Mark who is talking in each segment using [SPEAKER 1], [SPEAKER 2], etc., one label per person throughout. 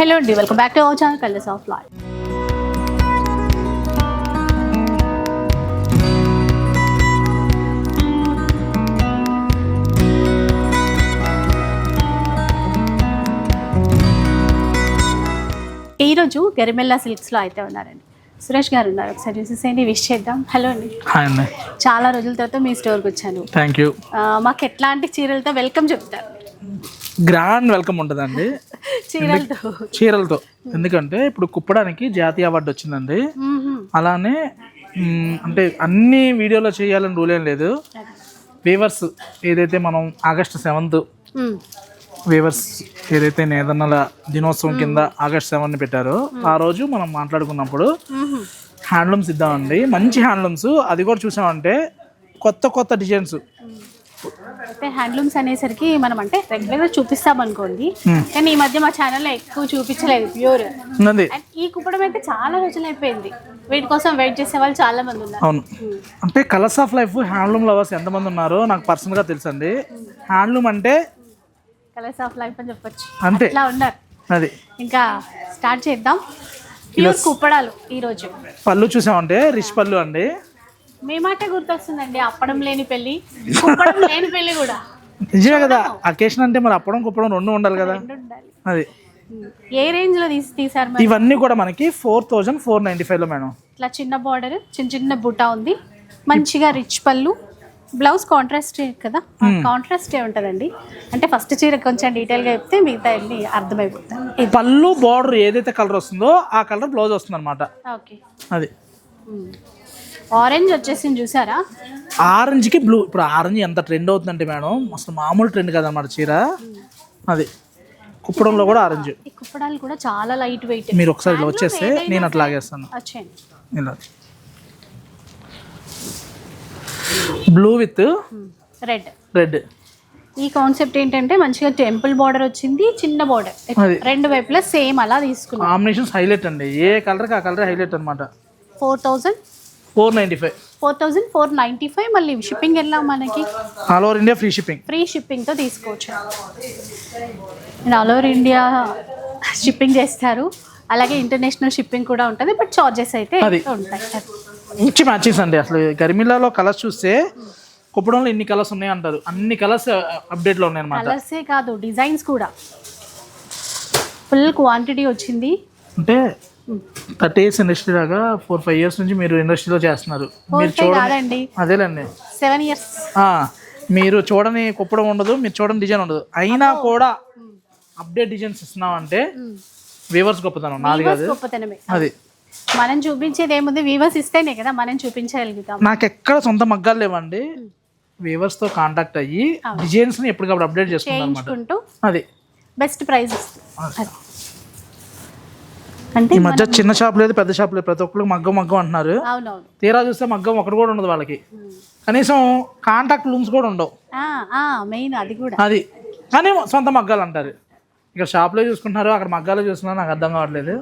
[SPEAKER 1] Hello అండి welcome back to our channel colours of life ఈరోజు గరిమెల్లా సిల్క్స్లో అయితే ఉన్నారండి. సురేష్ గారు ఉన్నారు. ఒకసారి చూసేసేయండి విష్ చేద్దాం. హలో అండి. చాలా రోజుల తర్వాత మీ స్టోర్కి వచ్చాను.
[SPEAKER 2] థ్యాంక్ యూ
[SPEAKER 1] మాకు ఎట్లాంటి చీరలతో వెల్కమ్ చెప్తారు.
[SPEAKER 2] గ్రాండ్ వెల్కమ్ ఉంటుందండి.
[SPEAKER 1] చీరలతో.
[SPEAKER 2] చీరలతో. ఎందుకంటే ఇప్పుడు కుప్పడానికి జాతీయ అవార్డు వచ్చిందండి. అలానే అంటే అన్ని వీడియోలో చేయాలని రూల్ ఏం లేదు. వీవర్స్ ఏదైతే మనం ఆగస్ట్ సెవెంత్. వీవర్స్ ఏదైతే నేదన్నల దినోత్సవం కింద ఆగస్ట్ సెవెన్ పెట్టారో ఆ రోజు మనం మాట్లాడుకున్నప్పుడు. హ్యాండ్లూమ్స్ ఇద్దామండి. మంచి హ్యాండ్లూమ్స్. అది కూడా చూసామంటే కొత్త కొత్త డిజైన్స్.
[SPEAKER 1] అయితే హ్యాండ్లూమ్స్ అనేసరికి మనం అంటే రెగ్యులర్గా చూపిస్తాం అనుకోండి కానీ ఈ మధ్య మా ఛానల్లో ఎక్కువ చూపించలేదు ప్యూర్. ఈ కుప్పడం అయితే చాలా రోజులు అయిపోయింది. వీటి కోసం వెయిట్ చేసే వాళ్ళు చాలా మంది ఉన్నారు.
[SPEAKER 2] అవును. అంటే colours of life handloom lovers ఎంతమంది ఉన్నారో నాకు పర్సనల్గా తెలుసండి. హ్యాండ్లూమ్ అంటే
[SPEAKER 1] కలర్స్ ఆఫ్ లైఫ్ అని చెప్పొచ్చు.
[SPEAKER 2] అంతే.
[SPEAKER 1] ఇట్లా ఉన్నారు.
[SPEAKER 2] అది.
[SPEAKER 1] ఇంకా స్టార్ట్ చేద్దాం. ప్యూర్ కుప్పడాలు ఈరోజు.
[SPEAKER 2] పళ్ళు చూసామంటే రిచ్ పళ్ళు అండి.
[SPEAKER 1] మీ మాటే గుర్తొస్తుందండి అప్పడం లేని కుప్పడం లేని పెళ్ళి కూడా.
[SPEAKER 2] నిజమే కదా అకేషన్ అంటే మరి అప్పడం కుప్పడం రెండు ఉండాలి కదా.
[SPEAKER 1] రెండు ఉండాలి.
[SPEAKER 2] అది.
[SPEAKER 1] ఏ రేంజ్లో తీసి తీసారు మరి
[SPEAKER 2] ఇవన్నీ కూడా మనకి ఫోర్ థౌజండ్ ఫోర్ నైంటీ ఫైవ్లో మేడం.
[SPEAKER 1] ఇట్లా చిన్న బార్డర్ చిన్న చిన్న బుట్ట ఉంది. మంచిగా రిచ్ పళ్ళు. బ్లౌజ్ కాంట్రాస్ట్ కదా కాంట్రాస్టే ఉంటుందండి. అంటే ఫస్ట్ చీర కొంచెం డీటెయిల్గా చెప్తే మిగతా అన్ని అర్థమైపోతాయి.
[SPEAKER 2] పళ్ళు బార్డర్ ఏదైతే కలర్ వస్తుందో ఆ కలర్ బ్లౌజ్ వస్తుంది అనమాట
[SPEAKER 1] ఓకే.
[SPEAKER 2] అది.
[SPEAKER 1] ఆరెంజ్ వచ్చేసింది చూసారా?
[SPEAKER 2] ఆరెంజ్కి బ్లూ ఇప్పుడు ఆరెంజ్ ఎంత ట్రెండ్ అవుతుందంటే మేడం అసలు మామూలు ట్రెండ్ కదన్నమాట చీర. అది కుప్పడంలో కూడా ఆరెంజ్
[SPEAKER 1] కుప్పడాలు కూడా చాలా లైట్ వెయిట్
[SPEAKER 2] మీరు ఒకసారి ఇలా వచ్చేస్తే నేను అట్లా లాగేస్తాను. ఇలా. బ్లూ విత్
[SPEAKER 1] రెడ్
[SPEAKER 2] రెడ్
[SPEAKER 1] ఈ కాన్సెప్ట్ ఏంటంటే మంచిగా టెంపుల్ బార్డర్ వచ్చింది చిన్న బార్డర్. రెండు వైపులా సేమ్ అలా తీసుకున్నాం.
[SPEAKER 2] కాంబినేషన్స్ హైలైట్ అండి. ఏ కలర్కి ఆ కలర్ హైలైట్ అనమాట
[SPEAKER 1] four thousand
[SPEAKER 2] four ninety five.
[SPEAKER 1] Four thousand four ninety five మళ్ళీ షిప్పింగ్ ఎలా మనకి?
[SPEAKER 2] All over India free shipping
[SPEAKER 1] free షిప్పింగ్తో తీసుకోవచ్చు. ఆల్ ఓవర్ ఇండియా షిప్పింగ్ చేస్తారు. అలాగే ఇంటర్నేషనల్ షిప్పింగ్ కూడా ఉంటుంది బట్ చార్జెస్ అయితే. ఉంటాయి.
[SPEAKER 2] మంచి మ్యాచింగ్స్ అండి అసలు. గరిమిలాలో కలర్స్ చూస్తే కుప్పడంలో ఇన్ని కలర్స్ ఉన్నాయి అంటారు అన్ని కలర్స్ అప్డేట్లో ఉన్నాయి అనమాట
[SPEAKER 1] కలర్సే కాదు డిజైన్స్ కూడా. ఫుల్ క్వాంటిటీ వచ్చింది.
[SPEAKER 2] అంటే థర్టీ ఇయర్స్ ఇండస్ట్రీ దాకా ఫోర్ ఫైవ్ ఇయర్స్ నుంచి మీరు ఇండస్ట్రీలో చేస్తున్నారు. మీరు చూడండి అదేలేండి.
[SPEAKER 1] Seven years.
[SPEAKER 2] మీరు చూడని కుప్పడం ఉండదు మీరు చూడని డిజైన్ ఉండదు. అయినా కూడా అప్డేట్ డిజైన్స్ ఇస్తున్నామంటే వీవర్స్ గొప్పతనం నాది కాదు. అది.
[SPEAKER 1] మనం చూపించేది ఏముంది? వీవర్స్ ఇస్తేనే కదా మనం చూపించగలుగుతాం.
[SPEAKER 2] నాకు ఎక్కడ సొంత మగ్గాలు లేవండి. వీవర్స్తో కాంటాక్ట్ అయ్యి డిజైన్స్ని ఎప్పటికప్పుడు అప్డేట్ చేసుకుంటాం అది.
[SPEAKER 1] బెస్ట్ అది. అంటే
[SPEAKER 2] ఈ మధ్య చిన్న షాప్ లేదు పెద్ద షాప్ లేదు. ప్రతి ఒక్కరికి మగ్గం మగ్గం అంటున్నారు. తీరా చూస్తే మగ్గం ఒకటి కూడా ఉండదు వాళ్ళకి. కనీసం కాంటాక్ట్ రూమ్స్ కూడా ఉండవు.
[SPEAKER 1] మెయిన్ అది కూడా.
[SPEAKER 2] అది. కానీ సొంత మగ్గాలు అంటారు. ఇక్కడ షాప్లో చూసుకుంటున్నారు అక్కడ మగ్గాలో చూస్తున్నారు నాకు అర్థం కావట్లేదు.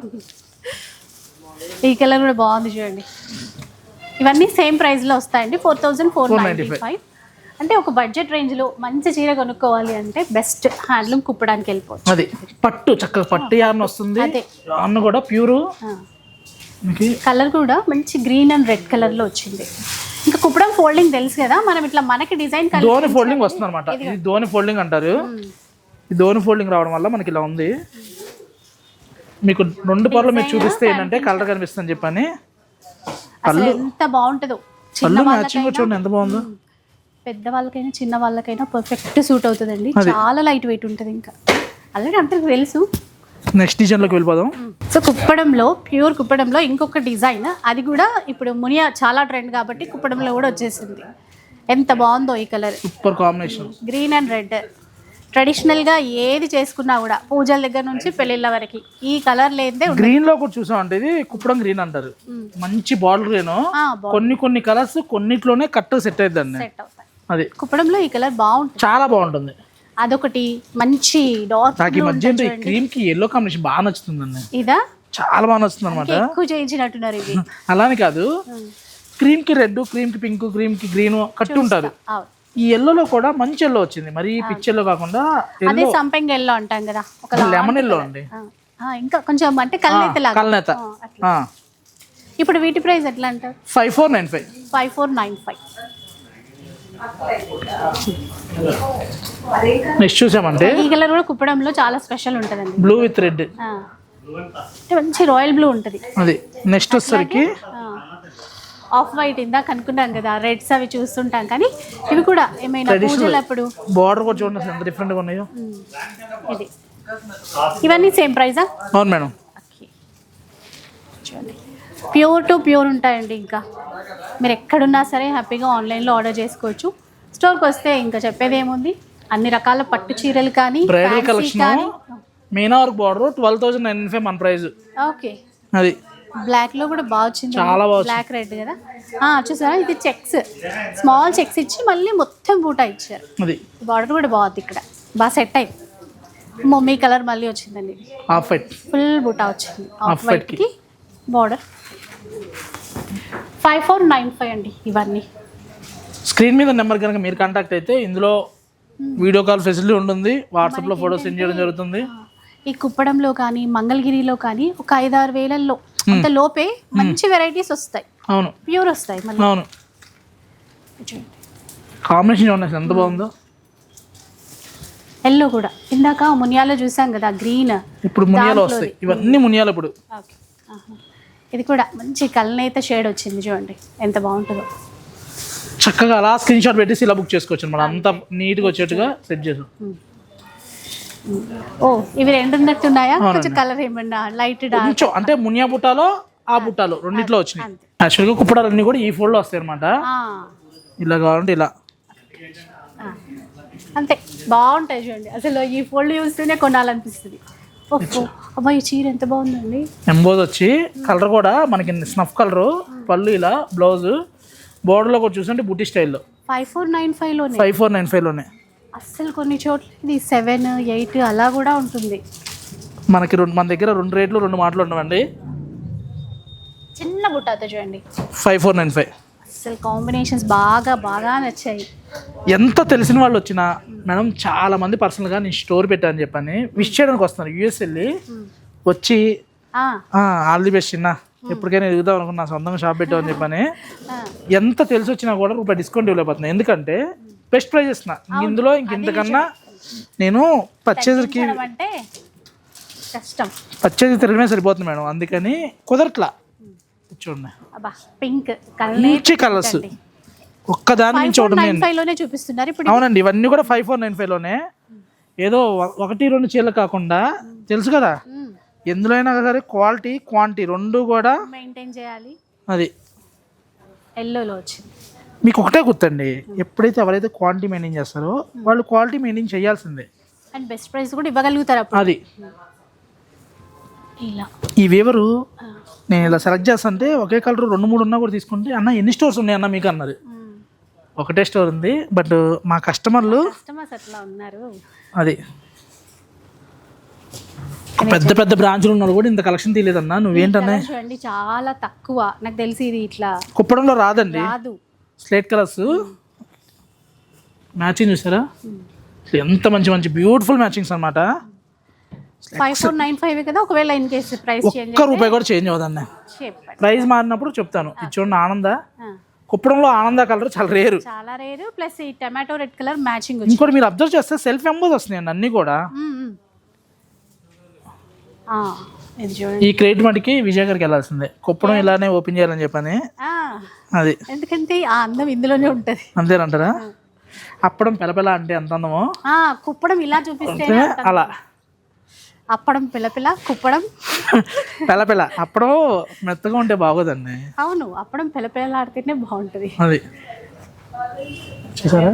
[SPEAKER 1] ఈ కలర్ కూడా బాగుంది చూడండి. ఇవన్నీ సేమ్ ప్రైస్లో వస్తాయండి four thousand four ninety five అంటే ఒక బడ్జెట్ రేంజ్లో మంచి చీర కొనుక్కోవాలి అంటే బెస్ట్ హ్యాండ్లూమ్ కుప్పడానికి వెళ్ళిపోవచ్చు.
[SPEAKER 2] అది పట్టు చక్కగా పట్టు యార్న్ వస్తుంది. యార్న్ కూడా ప్యూరు
[SPEAKER 1] కలర్ కూడా మంచి గ్రీన్ అండ్ రెడ్ కలర్లో వచ్చింది. ఇంకా కుప్పడం ఫోల్డింగ్ తెలుసు కదా మనం ఇట్లా మనకి డిజైన్
[SPEAKER 2] ధోని ఫోల్డింగ్ వస్తుంది అనమాట ఇది ధోని ఫోల్డింగ్ అంటారు. ఈ ధోని ఫోల్డింగ్ రావడం వల్ల మనకి ఇలా ఉంది. మీకు రెండు పొరలు మీరు చూపిస్తే ఏంటంటే కలర్ కనిపిస్తుంది చెప్పని.
[SPEAKER 1] ఎంత బాగుంటుందో.
[SPEAKER 2] పళ్ళు మ్యాచింగ్ చూడండి ఎంత బాగుందో.
[SPEAKER 1] పెద్ద వాళ్ళకైనా చిన్న వాళ్ళకైనా పర్ఫెక్ట్ సూట్ అవుతుందండి చాలా లైట్ వెయిట్ ఉంటుంది ఇంకా. ఆల్రెడీ అందరికి తెలుసు.
[SPEAKER 2] నెక్స్ట్ డిజైన్లోకి వెళ్ళిపోదాం.
[SPEAKER 1] సో కుప్పడంలో ప్యూర్ కుప్పడంలో ఇంకొక డిజైన్ అది కూడా ఇప్పుడు మునియా చాలా ట్రెండ్ కాబట్టి కుప్పడంలో కూడా వచ్చేసింది. ఎంత బాగుందో ఈ colour
[SPEAKER 2] super combination
[SPEAKER 1] green and red ట్రెడిషనల్గా ఏది చేసుకున్నా కూడా పూజల దగ్గర నుంచి పెళ్ళిళ్ళ వరకు ఈ కలర్ లేదే
[SPEAKER 2] గ్రీన్లో కూడా చూసామంటే ఇది కుప్పడం గ్రీన్ అంటారు. మంచి బార్డర్ గ్రీన్ కొన్ని కొన్ని కలర్స్ కొన్నిట్లోనే కరెక్ట్ సెట్ అవుతుందండి
[SPEAKER 1] సెట్ అవుతాయి
[SPEAKER 2] అది.
[SPEAKER 1] కుప్పడంలో ఈ కలర్ బాగుంటుంది.
[SPEAKER 2] చాలా బాగుంటుంది.
[SPEAKER 1] అదొకటి మంచి డార్క్
[SPEAKER 2] నాకు ఈ మధ్య ఈ క్రీమ్కి ఎల్లో కాంబినేషన్ బాగా నచ్చుతుందండి
[SPEAKER 1] ఇదా?
[SPEAKER 2] చాలా బాగా నచ్చుతుంది అనమాట
[SPEAKER 1] ఎక్కువ చేయించినట్టున్నారు ఇవి.
[SPEAKER 2] అలానే కాదు క్రీమ్కి రెడ్ క్రీమ్కి పింక్ క్రీమ్కి గ్రీన్ కట్టి ఉంటారు ఈ ఎల్లోలో కూడా మంచి ఎల్లో వచ్చింది. మరి పిచ్ ఎల్లో కాకుండా
[SPEAKER 1] అదే సంపెంగ్ ఎల్లో అంటాం కదా ఒక
[SPEAKER 2] లెమన్ ఎల్లో అండి.
[SPEAKER 1] ఇంకా కొంచెం అంటే లాగా
[SPEAKER 2] కల్నేత
[SPEAKER 1] అట్లా. ఇప్పుడు వీటి ప్రైస్ ఎట్లా అంటారు?
[SPEAKER 2] Five four nine five
[SPEAKER 1] five four nine five
[SPEAKER 2] next చూసామంటే
[SPEAKER 1] ఈ కలర్ కూడా కుప్పడంలో చాలా స్పెషల్ ఉంటుందండి.
[SPEAKER 2] బ్లూ విత్ రెడ్
[SPEAKER 1] మంచి రాయల్ బ్లూ ఉంటుంది.
[SPEAKER 2] అది నెక్స్ట్ వచ్చేసరికి
[SPEAKER 1] ఆఫ్ వైట్ ఇందాక అనుకున్నాం కదా రెడ్స్ అవి చూస్తుంటాం కానీ ఇవి కూడా ఏమైనా పూజలు అప్పుడు
[SPEAKER 2] బార్డర్ కూడా చూడండి ఎంత డిఫరెంట్గా ఉన్నాయో.
[SPEAKER 1] ఉమ్, ఇది. ఇవన్నీ సేమ్ ప్రైజా
[SPEAKER 2] అవును మేడం.
[SPEAKER 1] చూడండి. ప్యూర్ టు ప్యూర్ ఉంటాయండి ఇంకా. మీరు ఎక్కడున్నా సరే హ్యాపీగా ఆన్లైన్లో ఆర్డర్ చేసుకోవచ్చు. స్టోర్కి వస్తే ఇంకా చెప్పేది ఏముంది అన్ని రకాల పట్టు చీరలు కానీ
[SPEAKER 2] bridal collection meena work border twelve thousand nine five మన ప్రైస్.
[SPEAKER 1] ఓకే.
[SPEAKER 2] అది.
[SPEAKER 1] బ్లాక్లో కూడా బాగా వచ్చింది.
[SPEAKER 2] చాలా బాగా.
[SPEAKER 1] బ్లాక్ రెడ్ కదా? చూసారా? ఇది చెక్స్. స్మాల్ చెక్స్ ఇచ్చి మళ్ళీ మొత్తం బూటా ఇచ్చారు.
[SPEAKER 2] అది.
[SPEAKER 1] బార్డర్ కూడా బాగుంది ఇక్కడ. బాగా సెట్ అయింది మమ్మీ కలర్ మళ్ళీ వచ్చిందండి.
[SPEAKER 2] హాఫ్ వైట్
[SPEAKER 1] ఫుల్ బూటా వచ్చింది. Off
[SPEAKER 2] Half
[SPEAKER 1] white.
[SPEAKER 2] కి
[SPEAKER 1] border. Five four nine five అండి ఇవన్నీ.
[SPEAKER 2] స్క్రీన్ మీద నెంబర్ కనుక మీరు కాంటాక్ట్ అయితే ఇందులో వీడియో కాల్ ఫెసిలిటీ ఉంటుంది వాట్సాప్లో ఫోటో సెండ్ చేయడం జరుగుతుంది.
[SPEAKER 1] ఈ కుప్పడంలో కానీ మంగళగిరిలో కానీ ఒక ఐదారు వేలల్లో అంత లోపే మంచి వెరైటీస్ వస్తాయి.
[SPEAKER 2] అవును.
[SPEAKER 1] ప్యూర్ వస్తాయి మళ్ళీ.
[SPEAKER 2] అవును. కాంబినేషన్ అసలు ఎంత బాగుందో?
[SPEAKER 1] ఎల్లో కూడా. ఇందాక మునియాలో చూసాం కదా గ్రీన్.
[SPEAKER 2] ఇప్పుడు మునియాలు వస్తాయి. ఇవన్నీ మునియాలు ఇప్పుడు.
[SPEAKER 1] ఓకే. ఇది కూడా మంచి కలనైతే షేడ్ వచ్చింది చూడండి. ఎంత బాగుంటుందో.
[SPEAKER 2] చక్కగా అలా స్క్రీన్ షాట్ పెట్టేసి ఇలా బుక్ చేసుకోవచ్చు మనం అంత నీట్గా వచ్చేట్టుగా సెట్ చేసాం.
[SPEAKER 1] ఓ ఇవి రెండు ఉన్నట్టున్నాయా కొంచెం కలర్ ఏమన్నా లైట్ డార్క్?
[SPEAKER 2] కొంచెం అంటే మునియా బుట్టాలో ఆ బుట్టాలో రెండిట్లో వచ్చినాయి. యాక్చువల్గా కుప్పడాలన్నీ కూడా ఈ ఫోల్డ్లో వస్తాయి అనమాట ఇలా కావాలంటే ఇలా.
[SPEAKER 1] అంతే బాగుంటాయి చూడండి. అసలు ఈ ఫోల్డ్ చూస్తేనే కొనాలనిపిస్తుంది. ఓహో అబ్బా ఈ చీర ఎంత బాగుందండి.
[SPEAKER 2] ఎంబోజ్ వచ్చి కలర్ కూడా మనకి స్నఫ్ కలర్ పళ్ళు ఇలా బ్లౌజ్. బోర్డర్లో కూడా చూస్తుంటే బుట్టి స్టైల్లో.
[SPEAKER 1] ఫైవ్ ఫోర్ నైన్ ఫైవ్లోనే
[SPEAKER 2] ఫైవ్ ఫోర్ నైన్ ఫైవ్లోనే
[SPEAKER 1] అస్సలు కొన్ని చోట్ల ఇది సెవెన్ ఎయిట్ అలా కూడా ఉంటుంది.
[SPEAKER 2] మనకి రెండు మన దగ్గర రెండు రేట్లు రెండు మాటలు ఉండవండి.
[SPEAKER 1] చిన్న బుట్టాతో చూడండి.
[SPEAKER 2] ఫైవ్ ఫోర్ నైన్ ఫైవ్
[SPEAKER 1] అసలు కాంబినేషన్స్ బాగా బాగా నచ్చాయి.
[SPEAKER 2] ఎంత తెలిసిన వాళ్ళు వచ్చినా మేడం చాలా మంది పర్సనల్గా నేను స్టోర్ పెట్టాను చెప్పని విష్ చేయడానికి వస్తున్నారు. యూఎస్ వెళ్ళి వచ్చి ఆల్ ది బెస్ట్ చిన్న ఎప్పటికైనా ఎదుగుదాం అనుకున్నా సొంతంగా షాప్ పెట్టామని చెప్పని. ఎంత తెలిసి వచ్చినా కూడా రూపాయి డిస్కౌంట్ ఇవ్వలేకపోతున్నా. ఎందుకంటే బెస్ట్ ప్రైస్ ఇస్తున్నా ఇందులో ఇంక ఇంతకన్నా నేను పర్చేజర్కి పర్చేజ్ తిరగడమే సరిపోతుంది మేడం. అందుకని కుదరట్లా. చూడండి
[SPEAKER 1] అబ్బా పింక్ కలర్
[SPEAKER 2] మంచి కలర్స్ ఒక్కదాని
[SPEAKER 1] ఫైవ్
[SPEAKER 2] నుంచి
[SPEAKER 1] ఫైవ్లోనే చూపిస్తున్నారు ఇప్పుడు
[SPEAKER 2] అవునండి ఇవన్నీ కూడా ఫైవ్ ఫోర్ నైన్ ఫైవ్లోనే ఏదో ఒ- ఒకటి రెండు చీరలు కాకుండా తెలుసు కదా? ఎందులో అయినా సరే క్వాలిటీ క్వాంటిటీ రెండు కూడా
[SPEAKER 1] మెయింటైన్ చేయాలి.
[SPEAKER 2] అది.
[SPEAKER 1] ఎల్లోలో వచ్చింది.
[SPEAKER 2] మీకు ఒకటే గుర్తండి ఎప్పుడైతే ఎవరైతే క్వాంటిటీ మెయింటైన్ చేస్తారో వాళ్ళు క్వాలిటీ మెయింటైన్ చేయాల్సిందే.
[SPEAKER 1] అండ్ బెస్ట్ ప్రైస్ కూడా ఇవ్వగలుగుతారు
[SPEAKER 2] అది. ఈ వేవరు నేను ఇలా సెలెక్ట్ చేస్తుంటే ఒకే కలర్ రెండు మూడు ఉన్నా కూడా తీసుకుంటే అన్న ఎన్ని స్టోర్స్ ఉన్నాయి అన్న మీకు అన్నది ఒకటే స్టోర్ ఉంది బట్ మా కస్టమర్లు
[SPEAKER 1] కస్టమర్స్ అట్లా ఉన్నారు.
[SPEAKER 2] అది. పెద్ద పెద్ద బ్రాంచ్లు ఉన్నారు కూడా ఇంత కలెక్షన్ తీయలేదన్నా నువ్వేంటన్నా
[SPEAKER 1] చూడండి చాలా తక్కువ. నాకు తెలిసి ఇది ఇట్లా
[SPEAKER 2] కుప్పడంలో రాదండి.
[SPEAKER 1] రాదు.
[SPEAKER 2] స్లేట్ కలర్స్ మ్యాచింగ్ చూసారా? ఎంత మంచి మంచి బ్యూటిఫుల్ మ్యాచింగ్స్ అన్నమాట.
[SPEAKER 1] ఫైవ్ ఫోర్ నైన్ ఫైవ్ కదా ఒకవేళ ఇన్ కేసు ప్రైస్
[SPEAKER 2] ఒక్క రూపాయి కూడా చేంజ్
[SPEAKER 1] చెప్పండి.
[SPEAKER 2] ప్రైస్ మారినప్పుడు చెప్తాను. ఇది చూడండి ఆనంద. కుప్పడంలో ఆనంద కలర్ చాలా రేరు
[SPEAKER 1] చాలా రేరు ప్లస్ ఈ టమాటో రెడ్ కలర్ మ్యాచింగ్
[SPEAKER 2] ఇంకోటి మీరు అబ్జర్వ్ చేస్తే సెల్ఫ్ ఎంబోస్ వస్తున్నాయండి అన్నీ కూడా. ఈ క్రెడిట్ మటుకి విజయ్ గారికి వెళ్ళాల్సిందే. కుప్పడం ఇలానే ఓపెన్ చేయాలని చెప్పని. అది.
[SPEAKER 1] ఎందుకంటే ఆ అందం ఇందులోనే ఉంటది.
[SPEAKER 2] అంతేనంటారా? అప్పడం పెలపెల అంటే ఎంత అందమో.
[SPEAKER 1] కుప్పడం ఇలా చూపిస్తే
[SPEAKER 2] అలా.
[SPEAKER 1] అప్పడం పిల్లపిల్ల కుప్పడం.
[SPEAKER 2] పెలపెల అప్పడం మెత్తగా ఉంటే బాగోదండి.
[SPEAKER 1] అవును అప్పడం పిల్లపిల్లలాడితేనే బాగుంటది.
[SPEAKER 2] అది. చూసారా?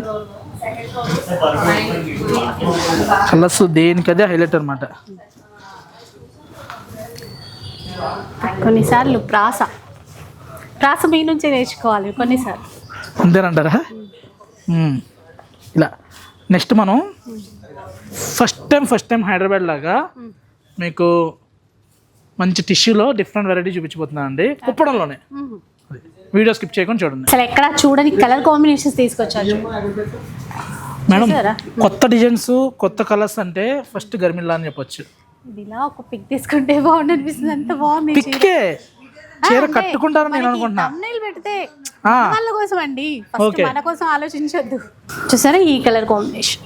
[SPEAKER 2] కలర్స్ దేనికదే హైలైట్ అనమాట
[SPEAKER 1] కొన్నిసార్లు ప్రాస. ప్రాస మీ నుంచే నేర్చుకోవాలి కొన్నిసార్లు.
[SPEAKER 2] అంతేనంటారా. ఇలా నెక్స్ట్ మనం first time first time Hyderabad లాగా మీకు మంచి టిష్యూలో డిఫరెంట్ వెరైటీ చూపించబోతున్నాను అండి. కుప్పడంలోనే. వీడియో స్కిప్ చేయకుండా చూడండి.
[SPEAKER 1] అసలు ఎక్కడ చూడని కలర్ కాంబినేషన్స్ తీసుకొచ్చారు
[SPEAKER 2] మేడం? కొత్త డిజైన్స్ కొత్త కలర్స్ అంటే ఫస్ట్ గర్మిల్లా అని చెప్పొచ్చు.
[SPEAKER 1] ఇలా ఒక పిక్ తీసుకుంటే బాగుంది అనిపిస్తుంది అంత బాగుంది.
[SPEAKER 2] పిక్కే. చీర. కట్టుకుంటారని నేను అనుకుంటున్నా.
[SPEAKER 1] thumbnail పెడితే. వాళ్ళ కోసం అండి. మన కోసం ఆలోచించొద్దు. చూసారా ఈ కలర్ కాంబినేషన్?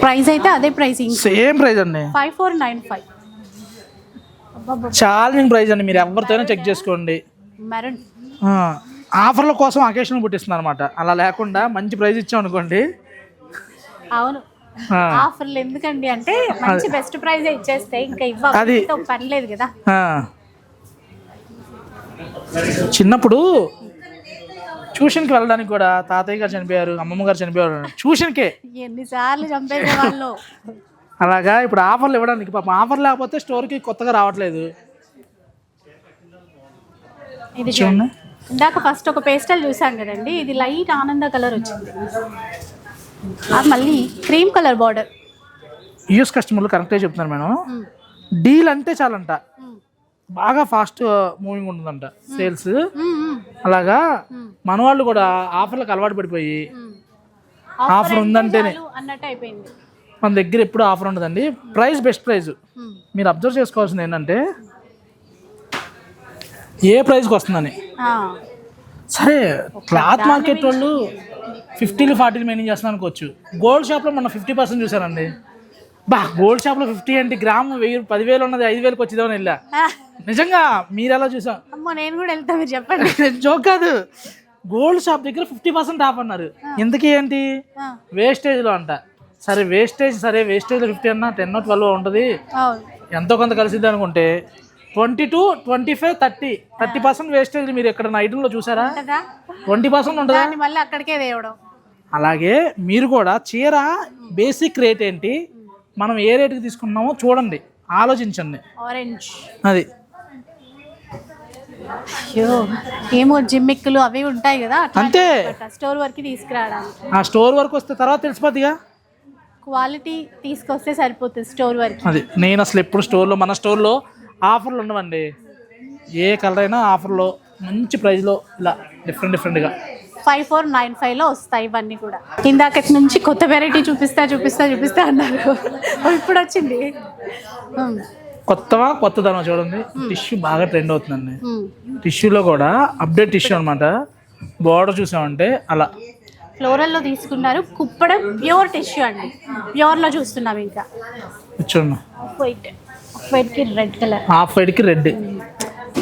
[SPEAKER 1] ప్రైస్ అయితే అదే ప్రైసింగ్
[SPEAKER 2] సేమ్ ప్రైస్ అండి.
[SPEAKER 1] Five four nine five.
[SPEAKER 2] Challenging price అండి మీరు ఎవరితోనే చెక్ చేసుకోండి.
[SPEAKER 1] మెరూన్.
[SPEAKER 2] ఆ, ఆఫర్ల కోసం అకేషన్ పుట్టిస్తుంది అనమాట అలా లేకుండా మంచి ప్రైస్ ఇచ్చాం అనుకోండి.
[SPEAKER 1] అవును. ఆఫర్లు ఎందుకండి అంటే మంచి బెస్ట్ ప్రైజ్ ఇచ్చేస్తే ఇంకా
[SPEAKER 2] అది-
[SPEAKER 1] ఇవ్వ పని లేదు కదా.
[SPEAKER 2] ఆ. చిన్నప్పుడు ట్యూషన్కి వెళ్ళడానికి కూడా తాతయ్య గారు చనిపోయారు అమ్మమ్మ గారు చనిపోయారు. ట్యూషన్కే.
[SPEAKER 1] ఎన్నిసార్లు చంపేసే వాళ్ళు.
[SPEAKER 2] అలాగా ఇప్పుడు ఆఫర్లు ఇవ్వడానికి పాపం ఆఫర్ లేకపోతే స్టోర్కి కొత్తగా రావట్లేదు.
[SPEAKER 1] ఇది
[SPEAKER 2] చూడండి.
[SPEAKER 1] ఇందాక ఫస్ట్ ఒక పేస్టల్ చూసాం కదండి ఇది లైట్ ఆనంద కలర్ వచ్చింది. మళ్ళీ క్రీమ్ కలర్ బార్డర్.
[SPEAKER 2] యూఎస్ కస్టమర్లు కరెక్టే చెప్తున్నారు మేడం. డీల్ అంటే చాలంట. బాగా ఫాస్ట్ మూవింగ్ ఉంటుందంట సేల్స్. అలాగా మన వాళ్ళు కూడా ఆఫర్లకు అలవాటు పడిపోయి ఆఫర్ ఉందంటేనే మన దగ్గర ఎప్పుడు ఆఫర్ ఉండదండి. Price best price.
[SPEAKER 1] మ్మ్.
[SPEAKER 2] మీరు అబ్జర్వ్ చేసుకోవాల్సింది ఏంటంటే ఏ ప్రైస్కి వస్తుందని. సరే క్లాత్ మార్కెట్ వాళ్ళు ఫిఫ్టీలు ఫార్టీలు మెయింటైన్ చేస్తున్నాను అనుకోవచ్చు గోల్డ్ షాప్లో మొన్న ఫిఫ్టీ పర్సెంట్ చూసానండి బా గోల్డ్ షాప్లో ఫిఫ్టీ అంటే గ్రామ్ వెయ్యి పదివేలు ఉన్నది ఐదు వేలకు వచ్చిదామని వెళ్ళా. నిజంగా మీరు ఎలా చూసాం
[SPEAKER 1] అమ్మో నేను కూడా వెళ్తా మీరు చెప్పండి.
[SPEAKER 2] జోక్ కాదు. గోల్డ్ షాప్ దగ్గర ఫిఫ్టీ పర్సెంట్ ఆఫ్ అన్నారు. ఇంతకీ ఏంటి?
[SPEAKER 1] ఆ,
[SPEAKER 2] వేస్టేజ్లో అంట. సరే వేస్టేజ్ సరే వేస్టేజ్లో ఫిఫ్టీ అన్నా టెన్ ట్వెల్వ్ ఉంటుంది. ఎంతో కొంత కలిసిద్ది అనుకుంటే twenty to twenty five thirty thirty percent wastage మీరు ఎక్కడ ఐటెంలో చూసారా?
[SPEAKER 1] ఉంటుందా?
[SPEAKER 2] ట్వంటీ పర్సెంట్ ఉంటుందా?
[SPEAKER 1] మళ్ళీ అక్కడికే తేవడం
[SPEAKER 2] అలాగే మీరు కూడా చీర బేసిక్ రేట్ ఏంటి? మనం ఏ రేటుకి తీసుకున్నామో చూడండి ఆలోచించండి.
[SPEAKER 1] ఆరెంజ్
[SPEAKER 2] అది.
[SPEAKER 1] ఏమో జిమ్మిక్కులు అవి ఉంటాయి కదా
[SPEAKER 2] అంతే.
[SPEAKER 1] స్టోర్ వరకు తీసుకురావడానికి
[SPEAKER 2] ఆ స్టోర్ వరకు వస్తే తర్వాత తెలిసిపోద్దిగా?
[SPEAKER 1] క్వాలిటీ తీసుకొస్తే సరిపోతుంది స్టోర్ వరకు.
[SPEAKER 2] అది. నేను అసలు ఎప్పుడు స్టోర్లో మన స్టోర్లో ఆఫర్లు ఉండవండి. ఏ కలర్ అయినా ఆఫర్లో మంచి ప్రైస్లో ఇలా డిఫరెంట్ డిఫరెంట్గా.
[SPEAKER 1] ఫైవ్ ఫోర్ నైన్ ఫైవ్లో వస్తాయి ఇవన్నీ కూడా. ఇందాక నుంచి కొత్త వెరైటీ చూపిస్తా చూపిస్తా చూపిస్తా అన్నారు. ఇప్పుడు వచ్చింది.
[SPEAKER 2] కొత్తవా కొత్తదనం చూడండి. టిష్యూ బాగా ట్రెండ్ అవుతుందండి. టిష్యూలో కూడా అప్డేట్ టిష్యూ అనమాట బార్డర్ చూసామంటే అలా.
[SPEAKER 1] ఫ్లోరల్లో తీసుకున్నారు. కుప్పడం ప్యూర్ టిష్యూ అండి. ప్యూర్లో చూస్తున్నాం ఇంకా.
[SPEAKER 2] చూడండి.
[SPEAKER 1] వైట్ వైట్కి రెడ్ కలర్.
[SPEAKER 2] హాఫ్ వైట్కి రెడ్.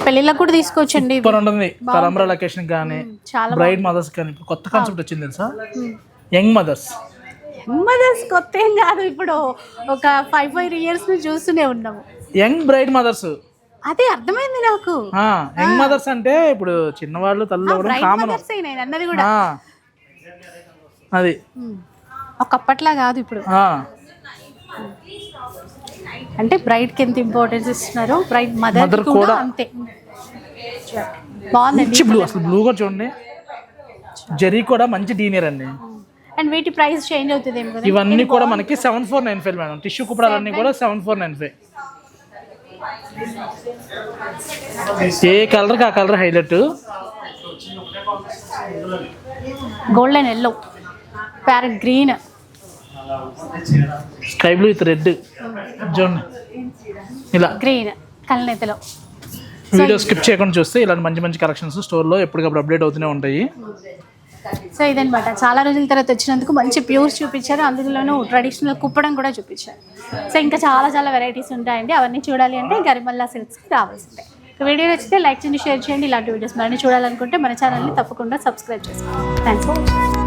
[SPEAKER 1] పెళ్ళిళ్ళకి కూడా తీసుకోవచ్చండి.
[SPEAKER 2] సూపర్ ఉంటుంది తలంబ్రా లొకేషన్ కానీ
[SPEAKER 1] చాలా
[SPEAKER 2] బ్రైడ్ మదర్స్ కానీ కొత్త కాన్సెప్ట్ వచ్చింది తెలుసా? Young mothers.
[SPEAKER 1] మదర్స్ కొత్త ఏం కాదు ఇప్పుడు ఒక ఫైవ్ ఫైవ్ ఇయర్స్ నుంచి చూస్తూనే ఉన్నాము
[SPEAKER 2] యంగ్ బ్రైడ్ మదర్స్.
[SPEAKER 1] అదే అర్థమైంది నాకు.
[SPEAKER 2] యంగ్ మదర్స్ అంటే ఇప్పుడు చిన్నవాళ్ళు తల్లి కామన్.
[SPEAKER 1] మదర్స్ నేను అన్నది కూడా.
[SPEAKER 2] అది.
[SPEAKER 1] ఒకప్పట్లా కాదు ఇప్పుడు. అంటే బ్రైడ్కి ఎంత ఇంపార్టెన్స్ ఇస్తున్నారు బ్రైడ్ మదర్
[SPEAKER 2] కూడా.
[SPEAKER 1] అంతే. బాగుందండి
[SPEAKER 2] మంచి బ్లూ అసలు బ్లూ కూడా చూడండి. జరీ కూడా మంచి డీనియర్ అండి.
[SPEAKER 1] అండ్ వీటి ప్రైస్ చేంజ్ అవుతుంది ఏమో కదా.
[SPEAKER 2] ఇవన్నీ కూడా మనకి seven four nine five madam. Tissue కుప్పడాలన్నీ కూడా సెవెన్ ఫోర్ నైన్ ఫైవ్ ఏ కలర్కి ఆ colour highlight
[SPEAKER 1] golden yellow parrot green
[SPEAKER 2] sky blue with red. చూడండి ఇలా.
[SPEAKER 1] గ్రీన్ కళ్ళనెత్తలో
[SPEAKER 2] వీడియో స్కిప్ చేయకుండా చూస్తే ఇలాంటి మంచి మంచి కలెక్షన్స్ స్టోర్లో ఎప్పటికప్పుడు అప్డేట్ అవుతూనే ఉంటాయి.
[SPEAKER 1] సో ఇదనమాట చాలా రోజుల తర్వాత వచ్చినందుకు మంచి ప్యూర్స్ చూపించారు. అందులోనూ ట్రెడిషనల్ కుప్పడం కూడా చూపించారు. సో ఇంకా చాలా చాలా వెరైటీస్ ఉంటాయండి. అవన్నీ చూడాలి అంటే గరిమల్లా సిల్క్స్కి రావాల్సిందే. ఇక వీడియో నచ్చితే లైక్ చేయండి షేర్ చేయండి. ఇలాంటి వీడియోస్ మరిన్ని చూడాలనుకుంటే మన ఛానల్ని తప్పకుండా సబ్స్క్రైబ్ చేసుకోండి. Thanks for watching